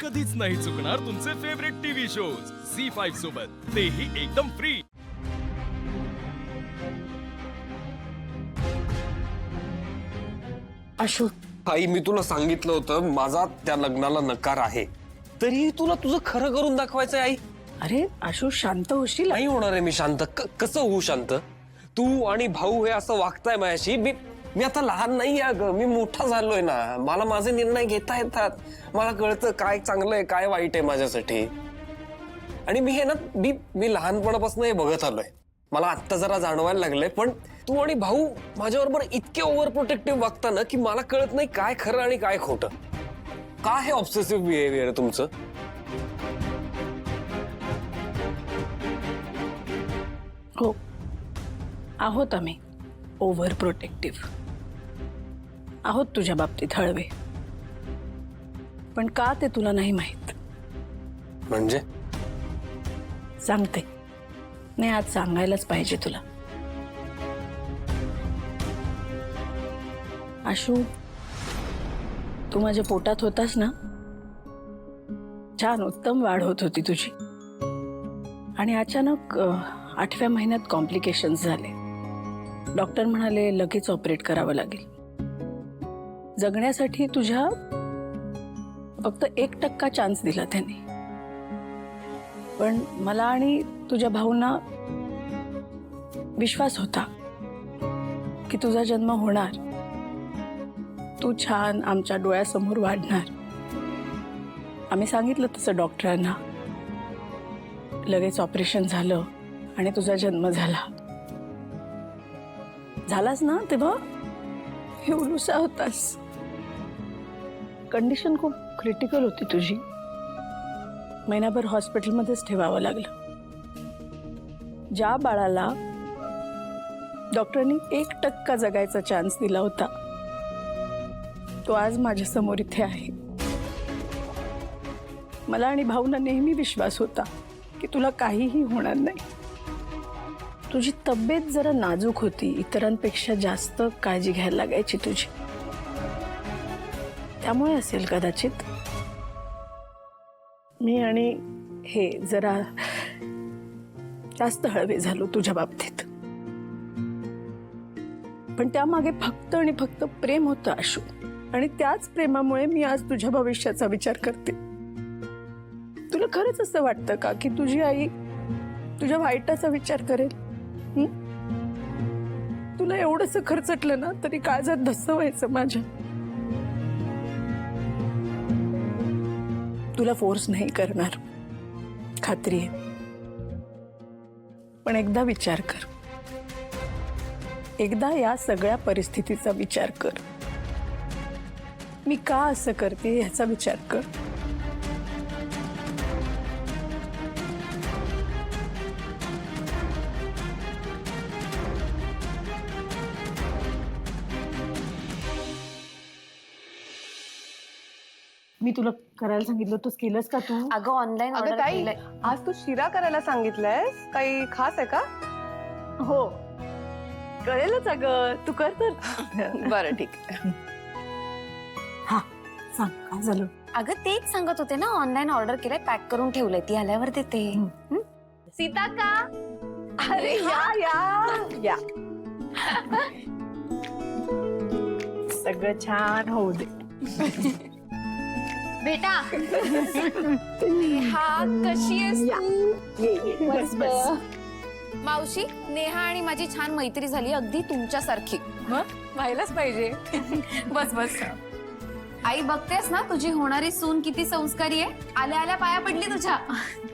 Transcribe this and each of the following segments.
कधीच नाही चुकणार तुमचे favourite TV shows Zee five सोबत. तेही एकदम फ्री आशू आई मी तुला सांगितलं होतं माझा त्या लग्नाला नकार आहे. तरीही तुला तुझं खरं करून दाखवायचंय आई. अरे आशू शांत होशील? नाही होणार आहे मी शांत. क- कसं होऊ शांत? तू आणि भाऊ हे असं वागताय माझ्याशी मी मी आता लहान नाही अगं मी मोठा झालोय ना. मला माझे निर्णय घेता येतात. मला कळतं काय चांगलं आहे काय वाईट आहे माझ्यासाठी. आणि मी हे ना मी मी लहानपणापासून हे बघत आलोय. मला आत्ता जरा जाणवायला लागलंय पण तू आणि भाऊ माझ्याबरोबर इतके ओव्हर प्रोटेक्टिव्ह वागता ना की मला कळत नाही काय खरं आणि काय खोटं. का हे ऑब्सेसिव्ह बिहेवियर तुमचं? हो. आहोत आम्ही. ओव्हर प्रोटेक्टिव्ह आहोत तुझ्या बाबतीत हळवे. पण का ते तुला नाही माहीत? म्हणजे? सांगते. नाही आज सांगायलाच पाहिजे तुला. आशू तू माझ्या पोटात होतास ना? छान उत्तम वाढ होत होती तुझी. आणि अचानक आठव्या महिन्यात कॉम्प्लिकेशन्स झाले. डॉक्टर म्हणाले लगेच ऑपरेट करावं लागेल. जगण्यासाठी तुझ्या फक्त एक टक्का चान्स दिला त्याने. पण मला आणि तुझ्या भाऊंना विश्वास होता की तुझा जन्म होणार. तू छान आमच्या डोळ्यासमोर वाढणार. आम्ही सांगितलं तसं डॉक्टरांना. लगेच ऑपरेशन झालं आणि तुझा जन्म झाला. झालास ना तेव्हा? हिवलुसा होतास. कंडिशन खूप क्रिटिकल होती तुझी. महिनाभर हॉस्पिटलमध्येच ठेवावं लागलं. ज्या बाळाला डॉक्टरांनी एक टक्का जगायचा चान्स दिला होता तो आज माझ्यासमोर इथे आहे. मला आणि भाऊना नेहमी विश्वास होता की तुला काहीही होणार नाही. तुझी तब्येत जरा नाजूक होती इतरांपेक्षा जास्त काळजी घ्यायला लागायची तुझी. त्यामुळे असेल कदाचित. मी आणि हे जरा जास्त हळवे झालो तुझ्या बाबतीत. पण त्यामागे फक्त आणि फक्त प्रेम होतं आशू. आणि त्याच प्रेमामुळे मी आज तुझ्या भविष्याचा विचार करते. तुला खरंच असं वाटतं का की तुझी आई तुझ्या वाईटाचा विचार करेल? तुला एवढंसं खर्चटलं ना तरी काळजात धस्स व्हायचं माझ्या. तुला फोर्स नाही करणार. खात्री आहे. पण एकदा विचार कर. एकदा या सगळ्या परिस्थितीचा विचार कर. मी का असं करते ह्याचा विचार कर. मी तुला करायला सांगितलं तूच केलंस का तू? अगं ऑनलाईन अगं ऑर्डर ताई केलंय. आज तू शिरा करायला सांगितलंयस? काही खास आहे का? हो. कळेलच अगं तू कर तर. बरं ठीक. हा सांग काय झालं? अगं तेच सांगत होते ना ऑनलाईन ऑर्डर केलंय पॅक करून ठेवलंय ती आल्यावर देते. हं? सीता का? अरे या या. या. सगळं छान होऊ दे. बेटा नेहा कशी आहेस तू? बस बस. मावशी नेहा आणि माझी छान मैत्री झाली अगदी तुमच्यासारखी. व्हायलाच पाहिजे. बस बस. आई बघतेस ना तुझी होणारी सून किती संस्कारी आहे? आल्या आल्या पाया पडली तुझ्या.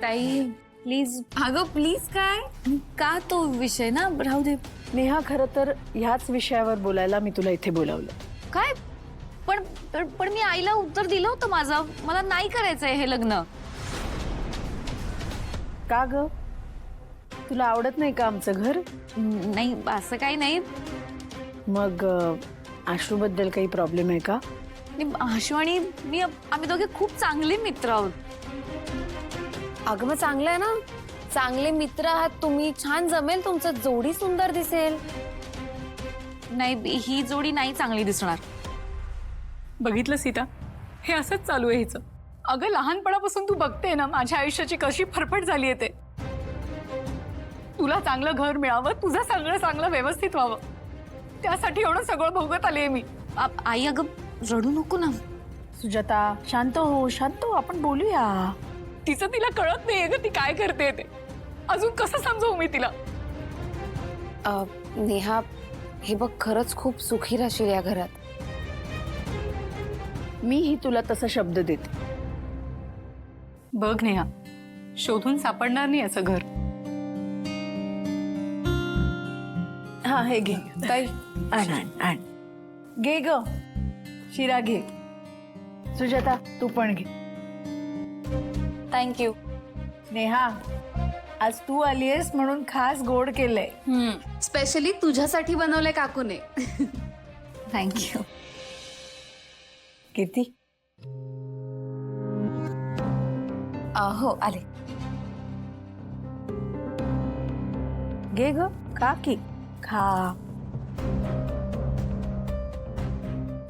ताई प्लीज अगं प्लीज काय? का तो विषय ना? राहू दे. नेहा खरं तर ह्याच विषयावर बोलायला मी तुला इथे बोलावलं. काय? पण पण- मी आईला उत्तर दिलं होतं माझं. मला नाही करायचंय हे लग्न. का ग? तुला आवडत नाही का आमचं घर? न- नाही असं काही नाही. मग आशू बद्दल काही प्रॉब्लेम आहे का? आणि आशू आणि मी आम्ही दोघे खूप चांगले मित्र आहोत. अगं मग चांगलं आहे ना? चांगले मित्र आहात तुम्ही छान जमेल तुमचं जोडी सुंदर दिसेल. नाही ही जोडी नाही चांगली दिसणार. बघितलं सीता? हे असंच चालू आहे हिचं. अगं लहानपणापासून तू बघते ना माझ्या आयुष्याची कशी फरफट झाली आहे ते. तुला चांगलं घर मिळावं तुझं सगळं चांगलं व्यवस्थित व्हावं. त्यासाठी एवढं सगळं भोगत आले मी. आई अगं रडू नको ना. सुजाता शांत हो शांत हो आपण बोलूया. तिचं तिला कळत नाहीये ग ती काय करते ते. अजून कसं समजवू मी तिला? अ, नेहा हे बघ खरंच खूप सुखी राहशील या घरात. मीही तुला तसा शब्द देते. बघ नेहा शोधून सापडणार नाही असं घर. हा हे घे. ताई. आण आण आण. घे ग. शिरा घे. सुजाता तू पण घे. थँक्यू नेहा आज तू आलीयस म्हणून खास गोड केलंय. स्पेशली तुझ्यासाठी बनवलंय काकूने. थँक्यू किती हो आले. घे ग खा की. खा.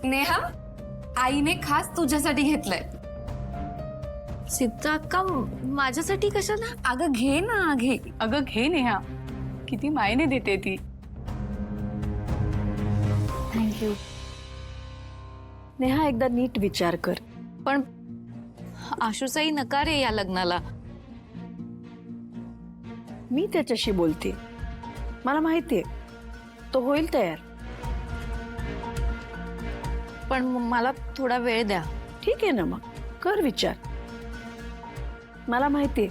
नेहा आईने खास तुझ्यासाठी घेतलंय. सीता अक्का माझ्यासाठी कशाला? अगं घे ना घे. अगं घे नेहा. किती मायने देते ती. थँक्यू नेहा एकदा नीट विचार कर. पण आशूचाही नकार आहे या लग्नाला. मी त्याच्याशी बोलते. मला माहितीये. तो होईल तयार. पण मला थोडा वेळ द्या. ठीक आहे ना मग. कर विचार. मला माहितीये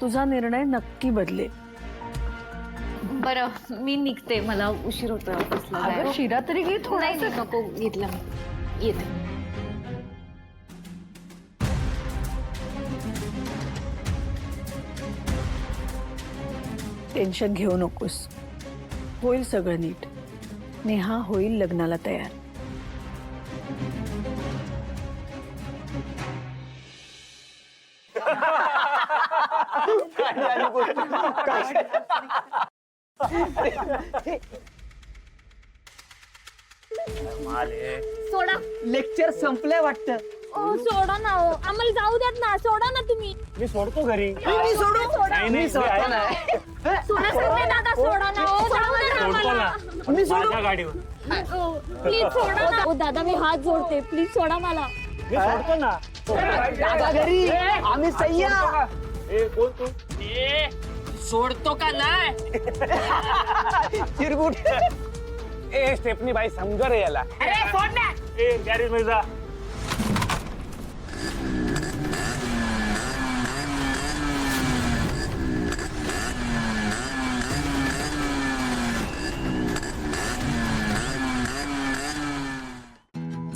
तुझा निर्णय नक्की बदलेल. बरं मी निघते. मला उशीर होतोय ऑफिसला. जायला. शिरा तरी घे थोडा नाही नाही, नको घेतला मी. येते टेन्शन घेऊ नकोस. होईल सगळं नीट. नेहा होईल लग्नाला तयार. सोडा. लेक्चर संपलंय वाटतं. ओ सोडा ना ओ आम्हाला जाऊ द्यात ना. सोडा ना तुम्ही. मी सोडतो घरी. मी सोडा. मी सोडतो ना. सोडा सांगते दादा सोडा ना ओ जाऊ द्या ना आम्हाला. मी माझ्या गाडीवर. प्लीज सोडा ना. ओ दादा मी हात जोडते. प्लीज सोडा मला. मी सोडतो ना. दादा घरी. आम्ही सय्या ए कोण तू. सोडतो का नाही? चिरगुट. ए स्टेपनी बाई समजा रे याला ए गॅरेजमध्ये जा.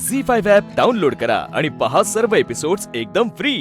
झी फाईव्ह ॲप डाउनलोड करा आणि पहा सर्व एपिसोड्स एकदम फ्री.